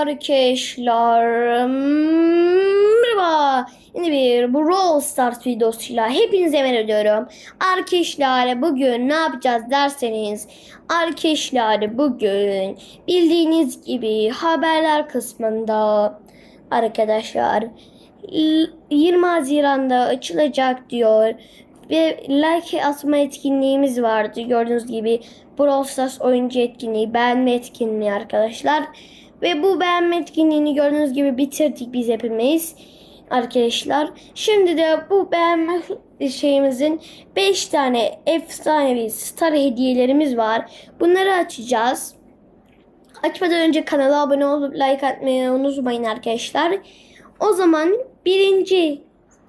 Arkadaşlar merhaba. Yeni bir Brawl Stars videosuyla hepinize merhaba diyorum. Arkadaşlar bugün ne yapacağız derseniz Arkadaşlar bugün bildiğiniz gibi haberler kısmında arkadaşlar 20 Haziran'da açılacak diyor ve like atma etkinliğimiz vardı. Gördüğünüz gibi Brawl Stars oyuncu etkinliği, beğenme etkinliği arkadaşlar. Ve bu beğenme etkinliğini gördüğünüz gibi bitirdik biz hepimiz arkadaşlar. Şimdi de bu beğenme şeyimizin 5 tane efsanevi star hediyelerimiz var. Bunları açacağız. Açmadan önce kanala abone olup like atmayı unutmayın arkadaşlar. O zaman birinci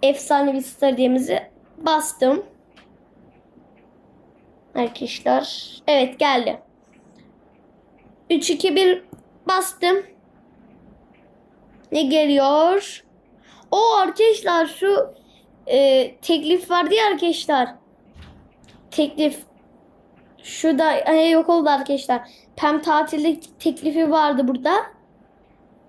efsanevi star hediyemizi bastım. Arkadaşlar. Evet geldi. 3 2 1 bastım. Ne geliyor? O arkadaşlar şu e, teklif vardı ya arkadaşlar. Teklif şu da hani yok oldu arkadaşlar. Pem tatillik teklifi vardı burada.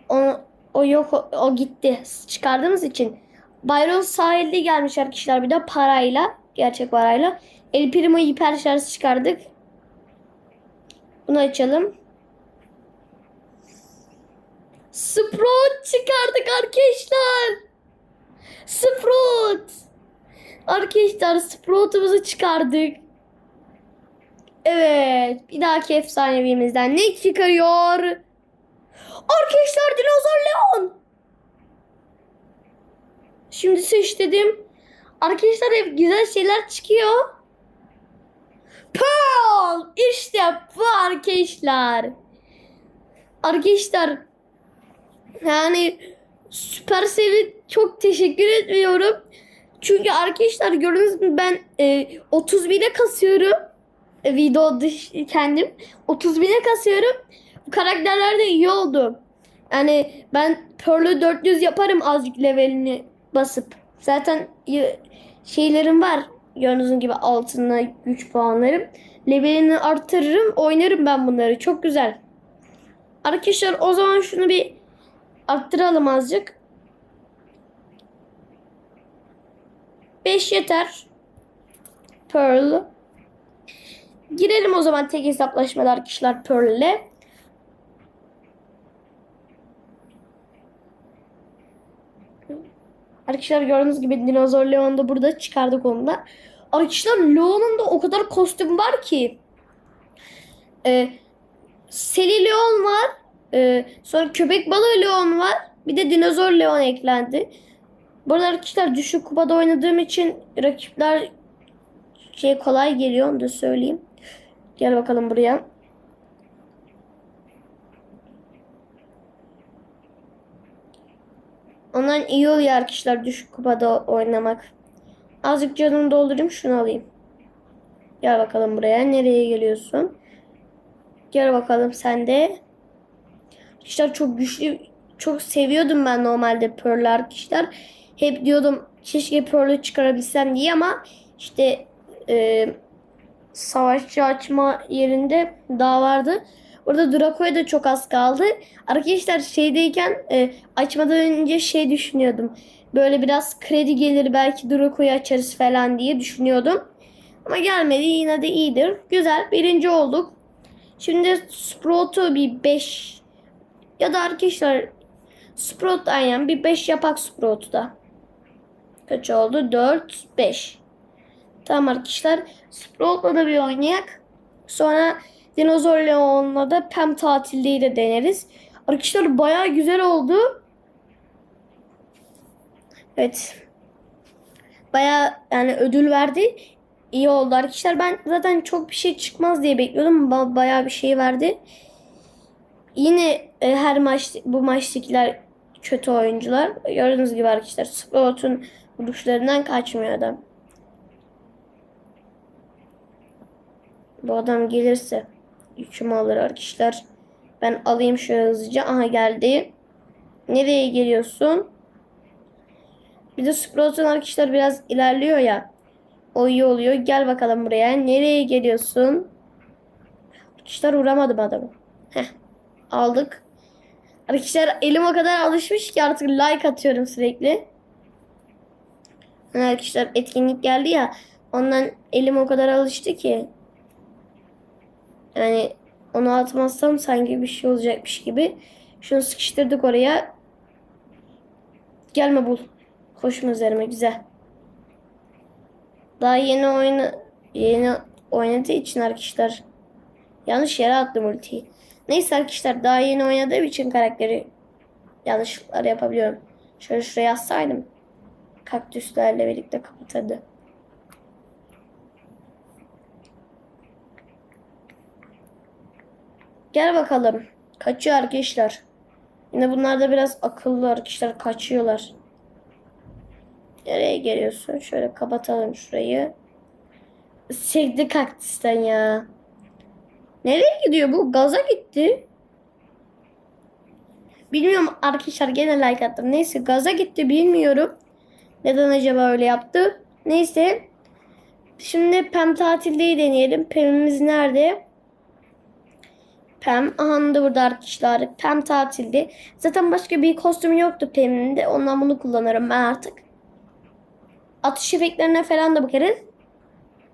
O, o yok o, gitti. Çıkardığımız için. Byron sahilde gelmiş arkadaşlar bir de parayla. Gerçek parayla. El Primo hiper şarj çıkardık. Bunu açalım. Sprout çıkardık arkadaşlar. Sprout. Arkadaşlar Sprout'umuzu çıkardık. Evet. Bir dahaki efsanevimizden ne çıkarıyor? Arkadaşlar Dinozor Leon. Şimdi seç dedim. Arkadaşlar hep güzel şeyler çıkıyor. Pearl. İşte bu arkadaşlar. Arkadaşlar yani Supercell'e çok teşekkür ediyorum. Çünkü arkadaşlar gördünüz mü ben e, 30 bine kasıyorum. E, video dış kendim. 30 bine kasıyorum. Bu karakterler de iyi oldu. Yani ben Pearl'ü 400 yaparım azıcık levelini basıp. Zaten şeylerim var. Gördüğünüz gibi altına güç puanlarım. Levelini arttırırım. Oynarım ben bunları. Çok güzel. Arkadaşlar o zaman şunu bir arttıralım azıcık. 5 yeter. Pearl. Girelim o zaman tek hesaplaşmalar arkadaşlar Pearl ile. Arkadaşlar gördüğünüz gibi Dinozor Leon da burada çıkardık onu da. Arkadaşlar Leon'un da o kadar kostüm var ki. Ee, Seli Leon var. Ee, sonra köpek balığı Leon var. Bir de dinozor Leon eklendi. Burada arkadaşlar düşük kupada oynadığım için rakipler şey kolay geliyor onu da söyleyeyim. Gel bakalım buraya. Ondan iyi oluyor arkadaşlar düşük kupada oynamak. Azıcık canını doldurayım şunu alayım. Gel bakalım buraya. Nereye geliyorsun? Gel bakalım sen de. Arkadaşlar çok güçlü çok seviyordum ben normalde Pearl'ü arkadaşlar. Hep diyordum keşke Pearl'ü çıkarabilsem diye ama işte e, savaşçı açma yerinde daha vardı. Orada Draco'ya da çok az kaldı. Arkadaşlar şeydeyken e, açmadan önce şey düşünüyordum. Böyle biraz kredi gelir belki Draco'yu açarız falan diye düşünüyordum. Ama gelmedi yine de iyidir. Güzel birinci olduk. Şimdi Sprout'u bir 5 ya da arkadaşlar Sprout aynen bir 5 yapak Sprout'u da. Kaç oldu? 4, 5. Tamam arkadaşlar. Sprout'la da bir oynayak. Sonra Dinozor Leon'la da Pem tatildeyi de deneriz. Arkadaşlar baya güzel oldu. Evet. Baya yani ödül verdi. İyi oldu arkadaşlar. Ben zaten çok bir şey çıkmaz diye bekliyordum. Ba- Bayağı bir şey verdi. Yine e, her maç bu maçtakiler kötü oyuncular. Gördüğünüz gibi arkadaşlar Sprout'un vuruşlarından kaçmıyor adam. Bu adam gelirse yükümü alır arkadaşlar. Ben alayım şöyle hızlıca. Aha geldi. Nereye geliyorsun? Bir de Sprout'un arkadaşlar biraz ilerliyor ya. O iyi oluyor. Gel bakalım buraya. Nereye geliyorsun? Arkadaşlar vuramadım adamı. Heh. Aldık. Arkadaşlar elim o kadar alışmış ki artık like atıyorum sürekli. Arkadaşlar etkinlik geldi ya. Ondan elim o kadar alıştı ki. Yani onu atmazsam sanki bir şey olacakmış gibi. Şunu sıkıştırdık oraya. Gelme bul. Koşma üzerime güzel. Daha yeni oyunu yeni oynadığı için arkadaşlar yanlış yere attım ultiyi. Neyse arkadaşlar daha yeni oynadığım için karakteri yanlışlıklar yapabiliyorum. Şöyle şuraya yazsaydım kaktüslerle birlikte kapatırdı. Gel bakalım. Kaçıyor arkadaşlar. Yine bunlar da biraz akıllı arkadaşlar. Kaçıyorlar. Nereye geliyorsun? Şöyle kapatalım şurayı. Sevdi kaktüsten ya. Nereye gidiyor bu? Gaza gitti. Bilmiyorum arkadaşlar gene like attım. Neyse gaza gitti bilmiyorum. Neden acaba öyle yaptı? Neyse. Şimdi Pem tatildeyi deneyelim. Pem'imiz nerede? Pem. Aha da burada arkadaşlar. Pem tatilde. Zaten başka bir kostüm yoktu Pem'in de. Ondan bunu kullanırım ben artık. Atış efektlerine falan da bakarız.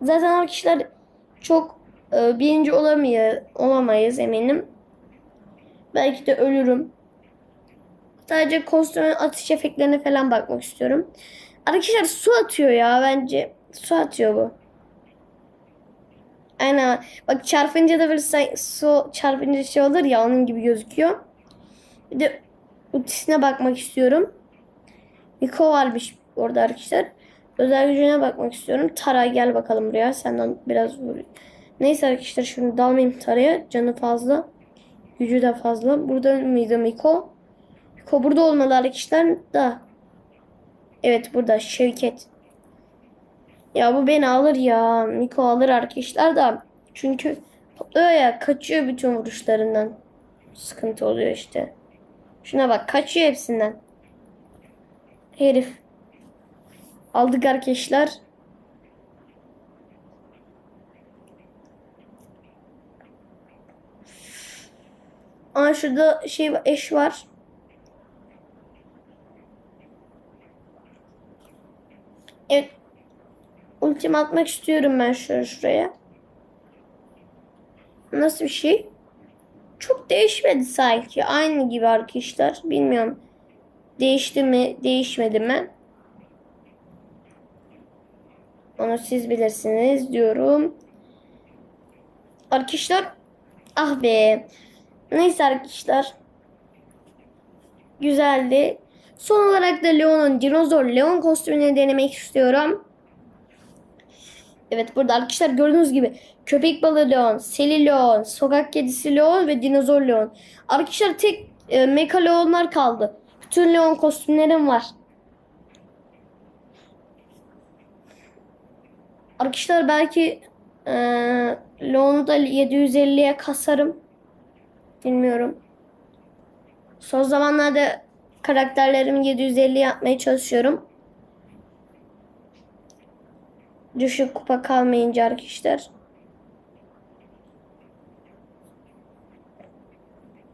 Zaten arkadaşlar çok e, birinci olamayız, olamayız eminim. Belki de ölürüm. Sadece kostümün atış efektlerine falan bakmak istiyorum. Arkadaşlar su atıyor ya bence. Su atıyor bu. Aynen. Bak çarpınca da böyle su çarpınca şey olur ya onun gibi gözüküyor. Bir de ultisine bakmak istiyorum. Niko varmış orada arkadaşlar. Özel gücüne bakmak istiyorum. Tara gel bakalım buraya. Senden biraz vur. Neyse arkadaşlar şimdi dalmayayım Tara'ya. Canı fazla. Gücü de fazla. Burada mıydı Miko? Miko burada olmalı arkadaşlar da. Evet burada Şevket. Ya bu beni alır ya. Miko alır arkadaşlar da. Çünkü topluyor ya kaçıyor bütün vuruşlarından. Sıkıntı oluyor işte. Şuna bak kaçıyor hepsinden. Herif. Aldık arkadaşlar. Aa şurada şey eş var. Evet. Ultim atmak istiyorum ben şöyle şuraya. Nasıl bir şey? Çok değişmedi sanki. Aynı gibi arkadaşlar. Bilmiyorum. Değişti mi, değişmedi mi? Onu siz bilirsiniz diyorum. Arkadaşlar ah be. Neyse arkadaşlar. Güzeldi. Son olarak da Leon'un dinozor Leon kostümünü denemek istiyorum. Evet burada arkadaşlar gördüğünüz gibi köpek balığı Leon, Seli Leon, sokak kedisi Leon ve dinozor Leon. Arkadaşlar tek e, Mecha Leon'lar kaldı. Bütün Leon kostümlerim var. Arkadaşlar belki e, Leon'u da 750'ye kasarım. Bilmiyorum. Son zamanlarda karakterlerimi 750 yapmaya çalışıyorum. Düşük kupa kalmayınca arkadaşlar.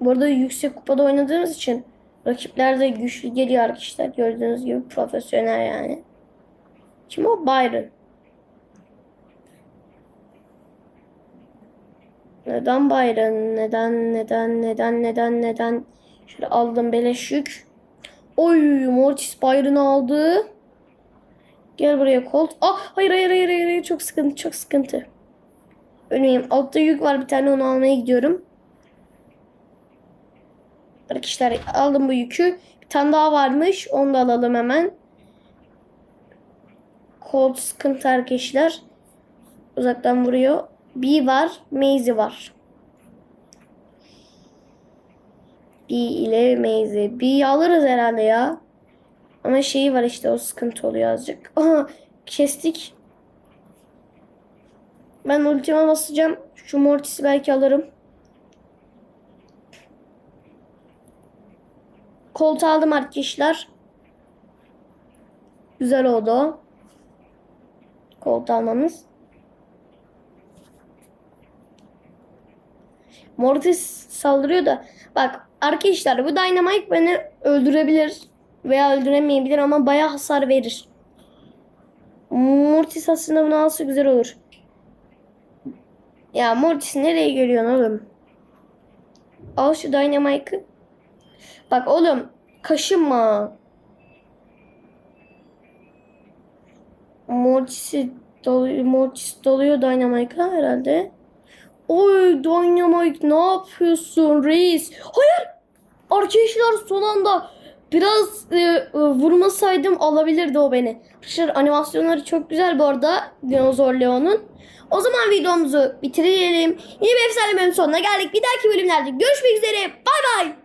Burada yüksek kupada oynadığımız için rakipler de güçlü geliyor arkadaşlar. Gördüğünüz gibi profesyonel yani. Kim o? Byron. Neden Byron? Neden, neden, neden, neden, neden? Şöyle aldım beleş yük. Oy Mortis Byron'ı aldı. Gel buraya Colt. Ah hayır hayır hayır hayır hayır. çok sıkıntı çok sıkıntı. Öleyim. Altta yük var bir tane onu almaya gidiyorum. Arkadaşlar aldım bu yükü. Bir tane daha varmış. Onu da alalım hemen. Colt sıkıntı arkadaşlar. Uzaktan vuruyor. B var. Maze var. B ile Maze. B'yi alırız herhalde ya. Ama şeyi var işte o sıkıntı oluyor azıcık. Aha kestik. Ben ultima basacağım. Şu Mortis'i belki alırım. Koltuğu aldım arkadaşlar. Güzel oldu o. Koltuğu almamız. Mortis saldırıyor da bak Arkadaşlar bu Dynamite beni öldürebilir veya öldüremeyebilir ama bayağı hasar verir. Mortis aslında bunu alsa güzel olur. Ya Mortis nereye geliyorsun oğlum? Al şu Dynamite'ı. Bak oğlum kaşınma. Mortis'i doluyor, Mortis doluyor Dynamite'a herhalde. Oy Dynamite ne yapıyorsun reis? Hayır! Arkadaşlar son anda biraz e, e, vurmasaydım alabilirdi o beni. Arkadaşlar animasyonları çok güzel bu arada Dinozor Leon'un. O zaman videomuzu bitirelim. Yeni bir efsane bölüm sonuna geldik. Bir dahaki bölümlerde görüşmek üzere. Bay bay.